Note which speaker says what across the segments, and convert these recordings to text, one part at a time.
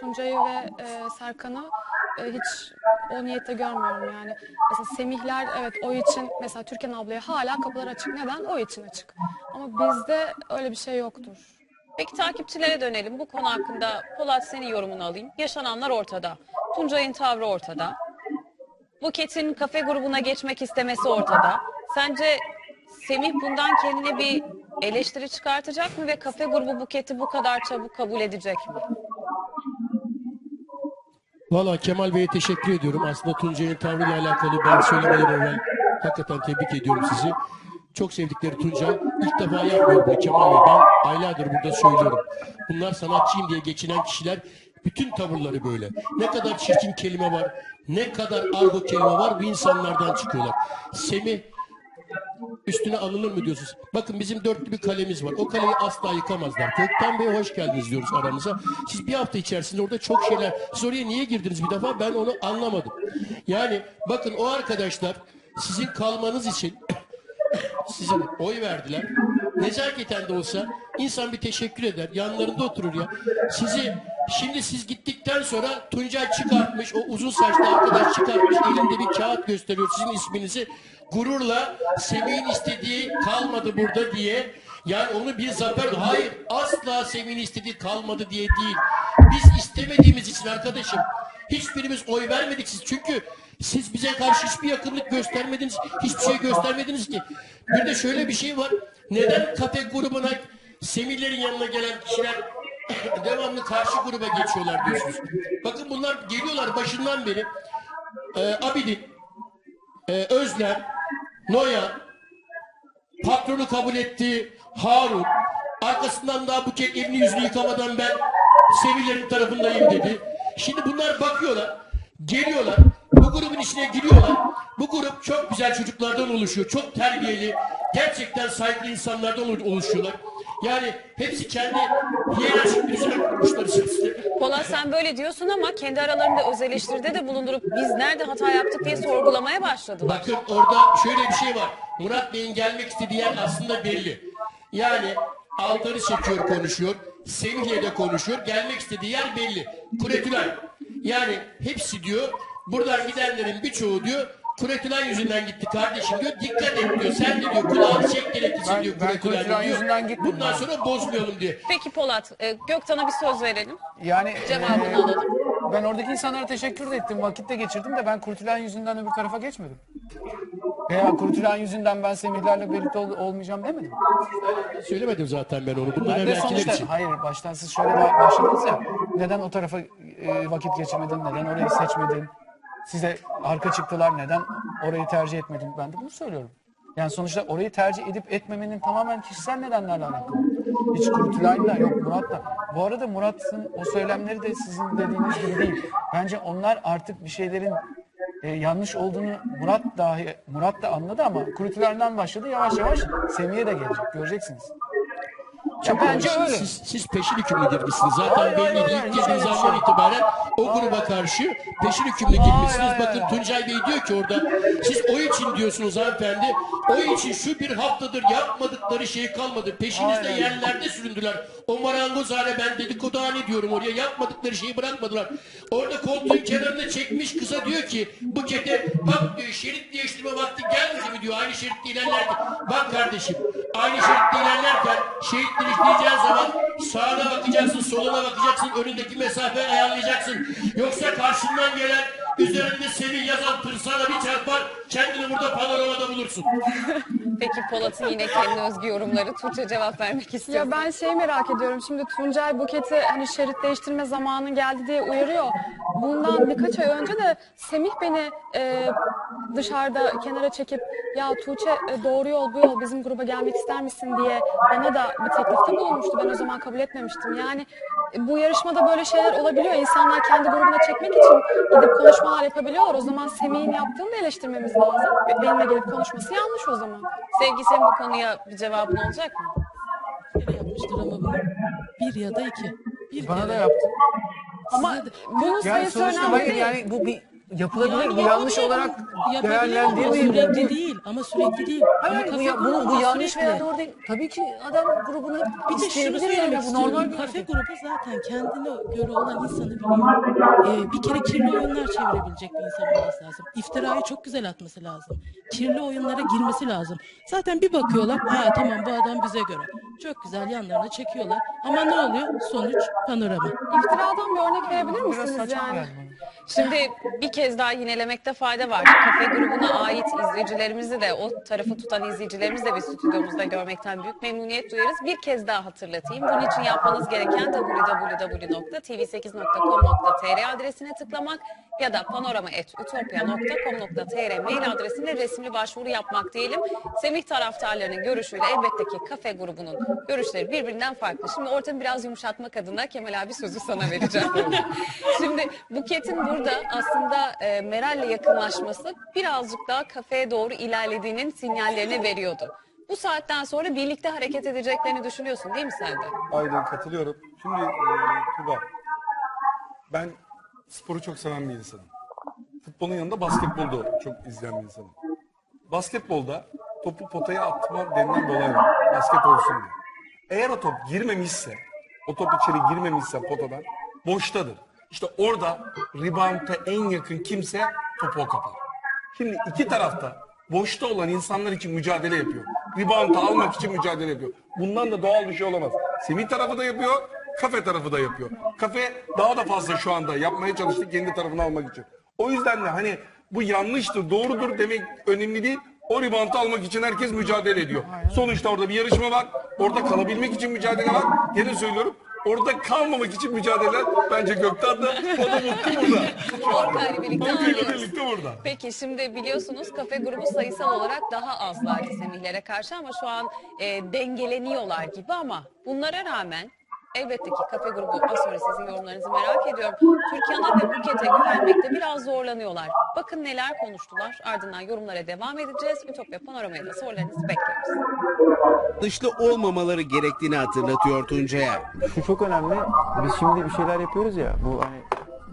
Speaker 1: Tuncay'ı ve e, Serkan'ı e, hiç o niyette görmüyorum yani. Mesela Semihler evet o için mesela Türkan ablaya hala kapılar açık. Neden? O için açık. Ama bizde öyle bir şey yoktur.
Speaker 2: Peki takipçilere dönelim. Bu konu hakkında Polat senin yorumunu alayım. Yaşananlar ortada. Tuncay'ın tavrı ortada. Buket'in kafe grubuna geçmek istemesi ortada. Sence Semih bundan kendine bir eleştiri çıkartacak mı ve kafe grubu Buket'i bu kadar çabuk kabul edecek mi?
Speaker 3: Valla Kemal Bey'e teşekkür ediyorum. Aslında Tuncay'ın tavrıyla alakalı ben söylemeden evvel hakikaten tebrik ediyorum sizi. Çok sevdikleri Tuncay ilk defa yapmıyor bunu Kemal Bey. Ben aylardır burada söylüyorum. Bunlar sanatçıyım diye geçinen kişiler bütün tavırları böyle. Ne kadar çirkin kelime var, ne kadar argo kelime var bu insanlardan çıkıyorlar. Semih üstüne alınır mı diyorsunuz? Bakın bizim dörtlü bir kalemiz var. O kaleyi asla yıkamazlar. Gökten Bey'e hoş geldiniz diyoruz aramıza. Siz bir hafta içerisinde orada çok şeyler... Siz oraya niye girdiniz bir defa? Ben onu anlamadım. Yani bakın o arkadaşlar sizin kalmanız için size oy verdiler. Nezaketen de olsa insan bir teşekkür eder. Yanlarında oturur ya. Sizi şimdi siz gittikten sonra Tuncay çıkartmış. O uzun saçlı arkadaş çıkartmış. Elinde bir kağıt gösteriyor sizin isminizi. Gururla Semih'in istediği kalmadı burada diye. Yani onu bir zafer... Hayır asla Semih'in istediği kalmadı diye değil. Biz istemediğimiz için arkadaşım. Hiçbirimiz oy vermedik siz. Çünkü siz bize karşı hiçbir yakınlık göstermediniz. Hiçbir şey göstermediniz ki. Bir de şöyle bir şey var. Neden kafe grubuna Semihlerin yanına gelen kişiler devamlı karşı gruba geçiyorlar diyorsunuz. Bakın bunlar geliyorlar başından beri. Ee, Abidin, e, Özlem, Noya, patronu kabul etti Harun. Arkasından daha Buket elini yüzünü yıkamadan ben Sevilerin tarafındayım dedi. Şimdi bunlar bakıyorlar, geliyorlar, bu grubun içine giriyorlar. Bu grup çok güzel çocuklardan oluşuyor, çok terbiyeli, gerçekten saygılı insanlardan oluşuyorlar. Yani hepsi kendi hiyerarşik düzen kurmuşlar içerisinde.
Speaker 2: Polat sen böyle diyorsun ama kendi aralarında öz eleştiride de bulundurup biz nerede hata yaptık diye sorgulamaya başladılar.
Speaker 3: Bakın orada şöyle bir şey var. Murat Bey'in gelmek istediği yer aslında belli. Yani altarı çekiyor konuşuyor. Semih'le de konuşuyor. Gelmek istediği yer belli. Kuretülay. Yani hepsi diyor buradan gidenlerin birçoğu diyor Kuretülay yüzünden gitti kardeşim diyor. Dikkat et diyor. Sen de diyor kulağını çek gerekirse
Speaker 4: Ben-
Speaker 3: diyor
Speaker 4: ben Kuretülay yüzünden gitmedim
Speaker 3: Bundan sonra bozmayalım diyor.
Speaker 2: Peki Polat, e, Göktan'a bir söz verelim.
Speaker 4: Yani
Speaker 2: Cevabını
Speaker 4: eee,
Speaker 2: alalım.
Speaker 4: Ben oradaki insanlara teşekkür de ettim, vakit de geçirdim de ben Kurtülen yüzünden öbür tarafa geçmedim. Veya Kurtülen yüzünden ben Semihlerle birlikte ol- olmayacağım demedim.
Speaker 3: Söylemedim zaten ben onu. Bunlar
Speaker 4: Ben de
Speaker 3: evvelkiler
Speaker 4: sonuçta,
Speaker 3: için.
Speaker 4: hayır baştan siz şöyle ba- başladınız ya, neden o tarafa e, vakit geçirmedin, neden orayı seçmedin, size arka çıktılar, neden orayı tercih etmedin, ben de bunu söylüyorum. Yani sonuçta orayı tercih edip etmemenin tamamen kişisel nedenlerle alakalı. Hiç Kurtülay'la yok Murat'la. Bu arada Murat'ın o söylemleri de sizin dediğiniz gibi değil. Bence onlar artık bir şeylerin e, yanlış olduğunu Murat dahi Murat da anladı ama Kurtülay'dan başladı yavaş yavaş Semih'e de gelecek. Göreceksiniz. Ya bence öyle.
Speaker 3: Siz, siz peşin hükümlü girmişsiniz. Zaten
Speaker 4: hayır,
Speaker 3: İlk girdiğiniz andan itibaren o gruba karşı peşin hükümlü girmişsiniz. Bakın. Tuncay Bey diyor ki orada siz oy için diyorsunuz hanımefendi. Oy için şu bir haftadır yapmadıkları şey kalmadı. Peşinizde
Speaker 4: Hayır.
Speaker 3: yerlerde süründüler. O marangozhane ben dedikoduhane diyorum oraya. Yapmadıkları şeyi bırakmadılar. Orada koltuğun kenarına çekmiş kıza diyor ki Buket'e bak diyor şerit değiştirme vakti gelmedi mi diyor. Aynı şeritte ilerlerken. Bak kardeşim aynı şeritte ilerlerken şerit değiştireceğin zaman sağına bakacaksın, soluna bakacaksın, önündeki mesafeyi ayarlayacaksın. Yoksa karşından gelen üzerinde seni yazan tır sana bir çarpar, kendini burada panoramada bulursun.
Speaker 2: Peki Polat'ın yine kendine özgü yorumları. Tuğçe cevap vermek istiyor.
Speaker 1: Ya ben şey merak ediyorum. Şimdi Tuncay Buket'i hani şerit değiştirme zamanı geldi diye uyarıyor. Bundan birkaç ay önce de Semih beni e, dışarıda kenara çekip ya Tuğçe e, doğru yol bu yol bizim gruba gelmek ister misin diye bana da bir teklifte bulunmuştu. Ben o zaman kabul etmemiştim. Yani bu yarışmada böyle şeyler olabiliyor. İnsanlar kendi grubuna çekmek için gidip konuşmalar yapabiliyorlar. O zaman Semih'in yaptığını da eleştirmemiz lazım. Benimle gelip konuşması yanlış o zaman.
Speaker 2: Sevgi senin bu konuya bir cevabın olacak mı?
Speaker 5: kere yapmıştır ama bu. Bir ya da iki. Bir
Speaker 4: Bana
Speaker 5: kere.
Speaker 4: da yaptı.
Speaker 1: Ama bunun
Speaker 4: Yani
Speaker 1: sayısı
Speaker 4: sonuçta
Speaker 1: önemli
Speaker 4: hayır
Speaker 1: değil.
Speaker 4: yani bu bir yapılabilir.
Speaker 5: Yani
Speaker 4: bu yanlış
Speaker 5: yapabilir,
Speaker 4: olarak
Speaker 5: yapabilir
Speaker 4: değerlendirmeyin.
Speaker 5: Ama sürekli değil. Ama sürekli değil.
Speaker 4: Hayır,
Speaker 5: ama
Speaker 4: hayır, bu,
Speaker 5: kafe
Speaker 4: ya, bu, bu yanlış
Speaker 5: sürekli.
Speaker 4: veya doğru değil. Tabii ki adam grubunu
Speaker 5: Bir de şunu
Speaker 4: isteyebilir
Speaker 5: söylemek.
Speaker 4: Bu
Speaker 5: istiyorum.
Speaker 4: normal bir
Speaker 5: Kafe grubu zaten kendine göre olan insanı biliyor. Ee, bir kere kirli oyunlar çevirebilecek bir insan olması lazım. İftirayı çok güzel atması lazım. Kirli oyunlara girmesi lazım. Zaten bir bakıyorlar, ha tamam bu adam bize göre. Çok güzel yanlarına çekiyorlar. Ama ne oluyor? Sonuç panorama.
Speaker 1: İftiradan bir örnek verebilir
Speaker 4: Biraz
Speaker 1: misiniz
Speaker 4: saçma
Speaker 1: yani?
Speaker 2: Şimdi bir kez daha yinelemekte fayda var. Kafe grubuna ait izleyicilerimizi de o tarafı tutan izleyicilerimizi de bir stüdyomuzda görmekten büyük memnuniyet duyarız. Bir kez daha hatırlatayım. Bunun için yapmanız gereken www.tv8.com.tr adresine tıklamak ya da panorama.utopya.com.tr mail adresine resimli başvuru yapmak diyelim. Semih taraftarlarının görüşüyle elbette ki kafe grubunun görüşleri birbirinden farklı. Şimdi ortamı biraz yumuşatmak adına Kemal abi sözü sana vereceğim. Şimdi Buket'in burada aslında e, Meral'le yakınlaşması birazcık daha kafeye doğru ilerlediğinin sinyallerini veriyordu. Bu saatten sonra birlikte hareket edeceklerini düşünüyorsun değil mi sen de?
Speaker 6: Aynen katılıyorum. Şimdi e, Tuba, ben sporu çok seven bir insanım. Futbolun yanında basketbolu da çok izleyen bir insanım. Basketbolda topu potaya atma denilen bir olay var. Basket olsun diye. Eğer o top girmemişse, o top içeri girmemişse potadan boştadır. İşte orada rebound'a en yakın kimse topu kapar. Şimdi iki tarafta boşta olan insanlar için mücadele yapıyor. Rebound'u almak için mücadele yapıyor. Bundan da doğal bir şey olamaz. Semih tarafı da yapıyor, kafe tarafı da yapıyor. Kafe daha da fazla şu anda yapmaya çalıştı kendi tarafını almak için. O yüzden de hani bu yanlıştır, doğrudur demek önemli değil. O rebound'u almak için herkes mücadele ediyor. Sonuçta orada bir yarışma var. Orada kalabilmek için mücadele var. Gene söylüyorum. Orada kalmamak için mücadele bence Gökten de o da mutlu burada. Şu anda.
Speaker 2: Birlikte anlıyoruz.
Speaker 6: birlikte burada.
Speaker 2: Peki şimdi biliyorsunuz kafe grubu sayısal olarak daha azlardı Semih'lere karşı ama şu an e, dengeleniyorlar gibi ama bunlara rağmen elbette ki kafe grubu az sonra sizin yorumlarınızı merak ediyorum. Türkan'a ve Buket'e güvenmekte biraz zorlanıyorlar. Bakın neler konuştular ardından yorumlara devam edeceğiz. Ütopya Panorama'ya da sorularınızı bekliyoruz.
Speaker 7: dışlı olmamaları gerektiğini hatırlatıyor Tuncay'a.
Speaker 8: Şu çok önemli. Biz şimdi bir şeyler yapıyoruz ya. Bu hani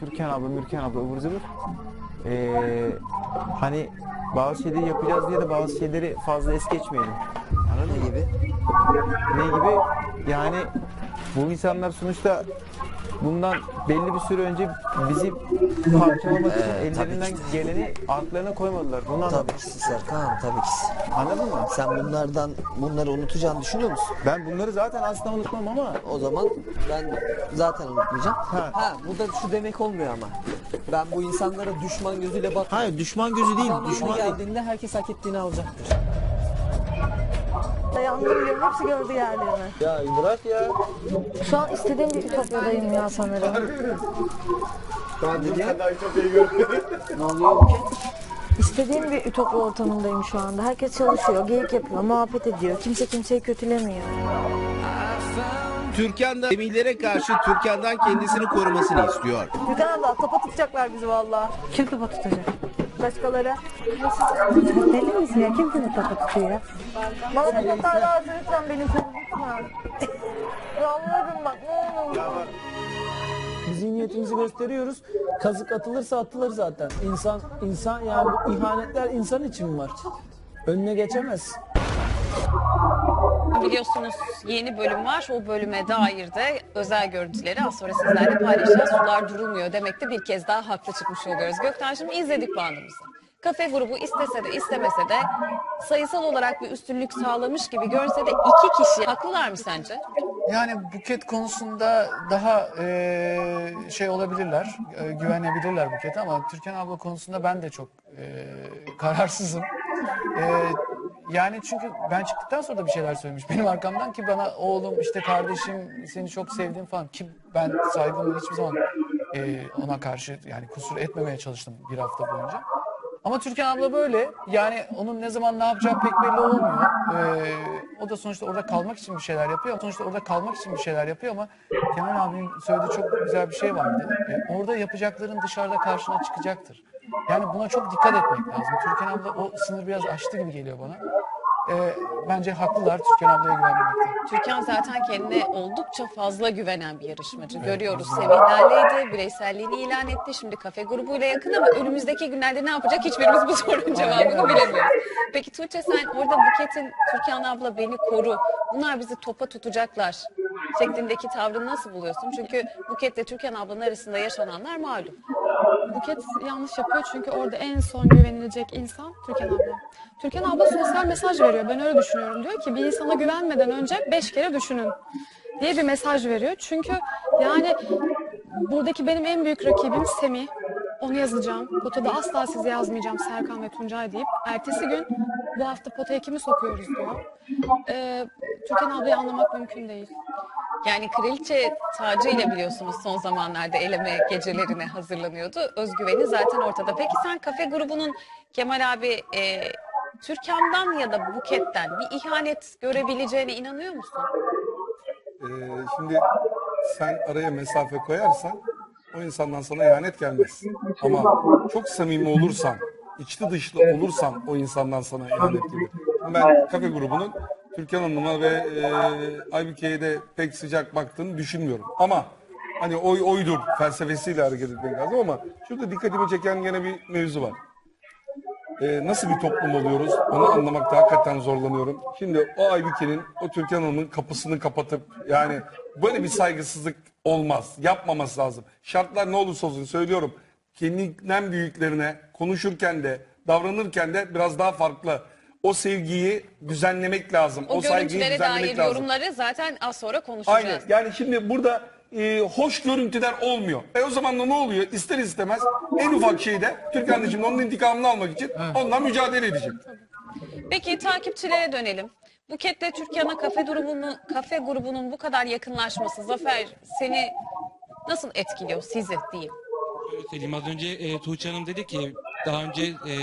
Speaker 8: Türkan abla, Mürkan abla ıvır zıvır. Ee, hani bazı şeyleri yapacağız diye de bazı şeyleri fazla es geçmeyelim. Anladın Ne gibi? Ne gibi? Yani bu insanlar sonuçta bundan belli bir süre önce bizi parçalamak için ellerinden geleni altlarına koymadılar. Bunu
Speaker 9: Tabii
Speaker 8: anladım.
Speaker 9: ki Serkan tabii ki.
Speaker 8: Anladın mı?
Speaker 9: Sen bunlardan bunları unutacağını düşünüyor musun?
Speaker 8: Ben bunları zaten asla unutmam ama
Speaker 9: O zaman ben zaten unutmayacağım.
Speaker 8: Ha.
Speaker 9: Ha, bu da şu demek olmuyor ama. Ben bu insanlara düşman gözüyle bak.
Speaker 7: Hayır düşman gözü değil,
Speaker 9: Zamanı
Speaker 7: düşman değil.
Speaker 9: geldiğinde herkes hak ettiğini alacaktır.
Speaker 10: Yangın gibi hepsi gördü yerlerini.
Speaker 8: ya bırak ya.
Speaker 10: Şu an istediğim bir ütopyadayım ya sanırım.
Speaker 9: Ne oluyor bu ki?
Speaker 10: İstediğim bir ütopya ortamındayım şu anda. Herkes çalışıyor, geyik yapıyor, muhabbet ediyor. Kimse kimseyi kötülemiyor.
Speaker 7: Türkan da Semih'lere karşı Türkan'dan kendisini korumasını istiyor.
Speaker 10: Gülten abla topa tutacaklar bizi valla. Kim topa tutacak? Başkaları. Deli misin ya? Kim seni topa tutuyor ya? Bana bir hata lazım lütfen beni lütfen. Yalvarırım bak ne olur.
Speaker 11: Biz iyi niyetimizi gösteriyoruz. Kazık atılırsa atılır zaten. İnsan insan yani bu ihanetler insan için mi var? Önüne geçemez.
Speaker 2: Biliyorsunuz yeni bölüm var. O bölüme dair de özel görüntüleri az sonra sizlerle paylaşacağız. Sular durulmuyor demek de bir kez daha haklı çıkmış oluyoruz. Göktaş'ım izledik bandımızı. Kafe grubu istese de istemese de sayısal olarak bir üstünlük sağlamış gibi görse de iki kişi haklılar mı sence?
Speaker 4: Yani buket konusunda daha eee, şey olabilirler, eee, güvenebilirler bukete ama Türkan abla konusunda ben de çok eee, kararsızım. Eee, yani çünkü ben çıktıktan sonra da bir şeyler söylemiş benim arkamdan ki bana oğlum işte kardeşim seni çok sevdim falan ki ben saygımı hiçbir zaman eee, ona karşı yani kusur etmemeye çalıştım bir hafta boyunca. Ama Türkan abla böyle. Yani onun ne zaman ne yapacağı pek belli olmuyor. Ee, o da sonuçta orada kalmak için bir şeyler yapıyor. Sonuçta orada kalmak için bir şeyler yapıyor ama Kemal abinin söylediği çok güzel bir şey vardı. Ee, orada yapacakların dışarıda karşına çıkacaktır. Yani buna çok dikkat etmek lazım. Türkan abla o sınır biraz aştı gibi geliyor bana. e, bence haklılar Türkan ablaya güvenmekte.
Speaker 2: Türkan zaten kendine oldukça fazla güvenen bir yarışmacı. Görüyoruz Semihlerleydi, bireyselliğini ilan etti. Şimdi kafe grubuyla yakın ama önümüzdeki günlerde ne yapacak hiçbirimiz bu sorunun cevabını bilemiyoruz. Peki Tuğçe sen orada Buket'in Türkan abla beni koru, bunlar bizi topa tutacaklar şeklindeki tavrını nasıl buluyorsun? Çünkü Buket'le Türkan ablanın arasında yaşananlar malum.
Speaker 1: Buket yanlış yapıyor çünkü orada en son güvenilecek insan Türkan abla. Türkan abla sosyal mesaj veriyor. Ben öyle düşünüyorum. Diyor ki bir insana güvenmeden önce beş kere düşünün diye bir mesaj veriyor. Çünkü yani buradaki benim en büyük rakibim Semih. Onu yazacağım. Potada asla sizi yazmayacağım Serkan ve Tuncay deyip ertesi gün bu hafta potaya kimi sokuyoruz diyor. Ee, Türkan ablayı anlamak mümkün değil.
Speaker 2: Yani kraliçe tacı ile biliyorsunuz son zamanlarda eleme gecelerine hazırlanıyordu. Özgüveni zaten ortada. Peki sen kafe grubunun Kemal abi e, Türkan'dan ya da Buket'ten bir ihanet görebileceğine inanıyor musun?
Speaker 6: Ee, şimdi sen araya mesafe koyarsan o insandan sana ihanet gelmez. Ama çok samimi olursan, içli dışlı olursan o insandan sana ihanet gelir. Ben kafe grubunun Türkan Hanım'a ve e, Aybüke'ye de pek sıcak baktığını düşünmüyorum. Ama hani oy oydur felsefesiyle hareket etmek lazım ama şurada dikkatimi çeken gene bir mevzu var. Ee, nasıl bir toplum oluyoruz onu anlamakta hakikaten zorlanıyorum. Şimdi o Aybüke'nin, o Türkan Hanım'ın kapısını kapatıp yani böyle bir saygısızlık olmaz. Yapmaması lazım. Şartlar ne olursa olsun söylüyorum. Kendinden büyüklerine konuşurken de davranırken de biraz daha farklı. O sevgiyi düzenlemek lazım.
Speaker 2: O,
Speaker 6: O, saygıyı
Speaker 2: dair
Speaker 6: düzenlemek lazım.
Speaker 2: yorumları zaten az sonra konuşacağız.
Speaker 6: Aynen. Yani şimdi burada e, hoş görüntüler olmuyor. E o zaman da ne oluyor? İster istemez en ufak şeyde Türk kardeşim onun intikamını almak için onunla mücadele edecek.
Speaker 2: Peki takipçilere dönelim. Buket'le Türkiye'nin kafe grubunun, kafe grubunun bu kadar yakınlaşması Zafer seni nasıl etkiliyor sizi diyeyim?
Speaker 12: Şöyle söyleyeyim az önce e, Tuğçe Hanım dedi ki daha önce e,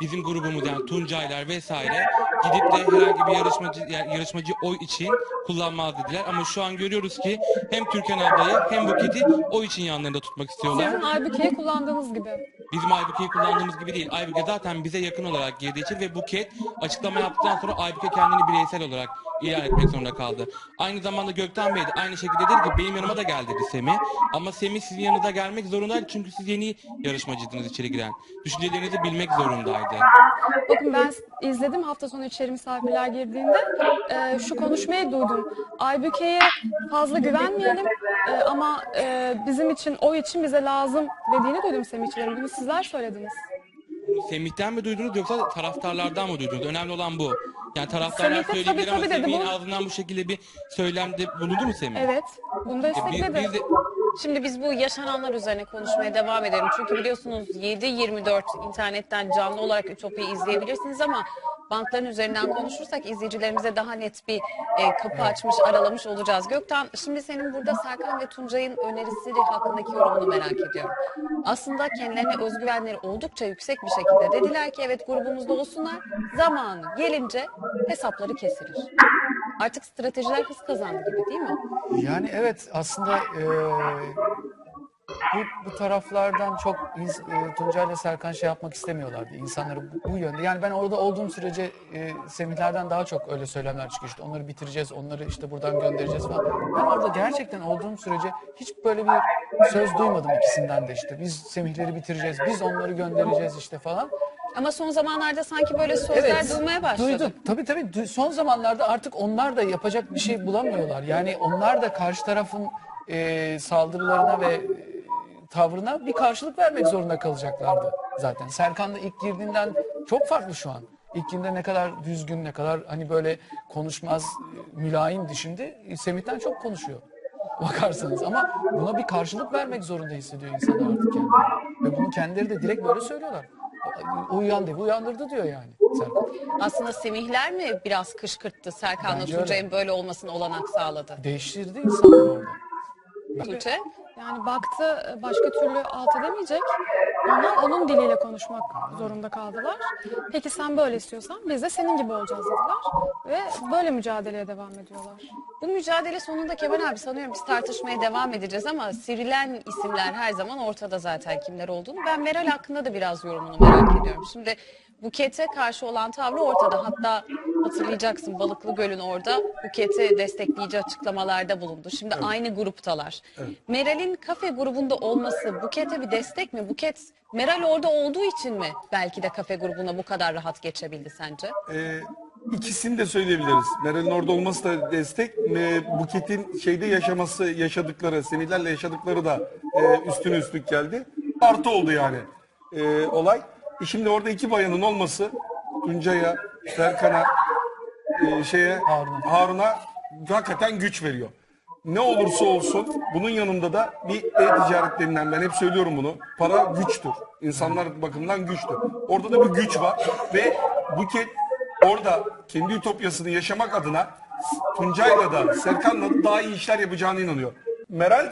Speaker 12: bizim grubumuz yani Tuncaylar vesaire gidip de herhangi bir yarışmacı yani yarışmacı oy için kullanmaz dediler ama şu an görüyoruz ki hem Türkan ablayı hem Buket'i oy için yanlarında tutmak istiyorlar.
Speaker 1: Sizin Aybüke'yi kullandığınız gibi.
Speaker 12: Bizim Aybüke'yi kullandığımız gibi değil. Aybüke zaten bize yakın olarak girdiği için ve Buket açıklama yaptıktan sonra Aybüke kendini bireysel olarak ilan etmek zorunda kaldı. Aynı zamanda Gökten Bey de aynı şekilde dedi ki benim yanıma da gel dedi Semih. Ama Semih sizin yanınıza gelmek zorundaydı çünkü siz yeni yarışmacıydınız içeri giren. Düşüncelerinizi bilmek zorundaydı.
Speaker 1: Bakın ben izledim hafta sonu içeri misafirler girdiğinde e, şu konuşmayı duydum. Aybüke'ye fazla güvenmeyelim e, ama e, bizim için o için bize lazım dediğini duydum Semihçilerin. Bunu sizler söylediniz.
Speaker 12: Semih'ten mi duydunuz yoksa taraftarlardan mı duydunuz? Önemli olan bu. Yani taraftarlar
Speaker 1: Semih'te
Speaker 12: söyleyebilir
Speaker 1: tabii,
Speaker 12: ama
Speaker 1: tabii dedi.
Speaker 12: Semih'in
Speaker 1: Bu-
Speaker 12: ağzından bu şekilde bir söylemde bulundu mu Semih?
Speaker 1: Evet. Bunu da
Speaker 12: E,
Speaker 1: destekledi.
Speaker 12: biz de-
Speaker 2: Şimdi biz bu yaşananlar üzerine konuşmaya devam edelim. Çünkü biliyorsunuz 7-24 internetten canlı olarak Ütopya'yı izleyebilirsiniz ama bantların üzerinden konuşursak izleyicilerimize daha net bir e, kapı açmış, aralamış olacağız. Gökten şimdi senin burada Serkan ve Tuncay'ın önerisi hakkındaki yorumunu merak ediyorum. Aslında kendilerine özgüvenleri oldukça yüksek bir şekilde dediler ki evet grubumuzda olsunlar. Zamanı gelince hesapları kesilir. Artık stratejiler hız kazandı gibi değil mi?
Speaker 4: Yani evet aslında e, bu, bu taraflardan çok e, Tuncay ile Serkan şey yapmak istemiyorlardı. İnsanları bu, bu yönde. Yani ben orada olduğum sürece e, Semihlerden daha çok öyle söylemler çıkıyor. İşte onları bitireceğiz, onları işte buradan göndereceğiz falan. Ben orada gerçekten olduğum sürece hiç böyle bir söz duymadım ikisinden de işte. Biz Semihleri bitireceğiz, biz onları göndereceğiz işte falan.
Speaker 2: Ama son zamanlarda sanki böyle sözler duymaya başladık.
Speaker 4: Duyduk. Tabii tabii. Du- Son zamanlarda artık onlar da yapacak bir şey bulamıyorlar. Yani onlar da karşı tarafın e, saldırılarına ve tavrına bir karşılık vermek zorunda kalacaklardı zaten. Serkan da ilk girdiğinden çok farklı şu an. İlk girdiğinde ne kadar düzgün, ne kadar hani böyle konuşmaz, mülayimdi şimdi. Semih'ten çok konuşuyor bakarsanız. Ama buna bir karşılık vermek zorunda hissediyor insanlar artık yani. Ve bunu kendileri de direkt böyle söylüyorlar. Uyan devi uyandırdı diyor yani Serkan.
Speaker 2: Aslında Semihler mi biraz kışkırttı Serkan'la
Speaker 4: Bence öyle.
Speaker 2: Tuncay'ın böyle olmasına olanak sağladı?
Speaker 4: Değiştirdi insanları orada.
Speaker 2: Tuğçe?
Speaker 1: Yani baktı başka türlü alt edemeyecek. Ona onun diliyle konuşmak zorunda kaldılar. Peki sen böyle istiyorsan biz de senin gibi olacağız dediler. Ve böyle mücadeleye devam ediyorlar.
Speaker 2: Bu mücadele sonunda Kemal abi sanıyorum biz tartışmaya devam edeceğiz ama sivrilen isimler her zaman ortada zaten kimler olduğunu. Ben Meral hakkında da biraz yorumunu merak ediyorum. Şimdi Buket'e karşı olan tavrı ortada. Hatta hatırlayacaksın Balıklı Göl'ün orada Buket'i destekleyici açıklamalarda bulundu. Şimdi aynı gruptalar. Meral'in kafe grubunda olması Buket'e bir destek mi? Buket Meral orada olduğu için mi belki de kafe grubuna bu kadar rahat geçebildi sence?
Speaker 6: Ee, ikisini de söyleyebiliriz. Meral'in orada olması da destek. E, Buket'in şeyde yaşaması, yaşadıkları, Semihlerle yaşadıkları da e, üstüne üstlük geldi. Artı oldu yani e, olay. E şimdi orada iki bayanın olması Tuncay'a, Serkan'a, e, şeye
Speaker 4: Harun'a.
Speaker 6: Harun'a hakikaten güç veriyor. Ne olursa olsun bunun yanında da bir e-ticaret denilen ben hep söylüyorum bunu. Para güçtür. İnsanlar bakımından güçtür. Orada da bir güç var ve Buket orada kendi ütopyasını yaşamak adına Tuncay'la da Serkan'la da daha iyi işler yapacağına inanıyor. Meral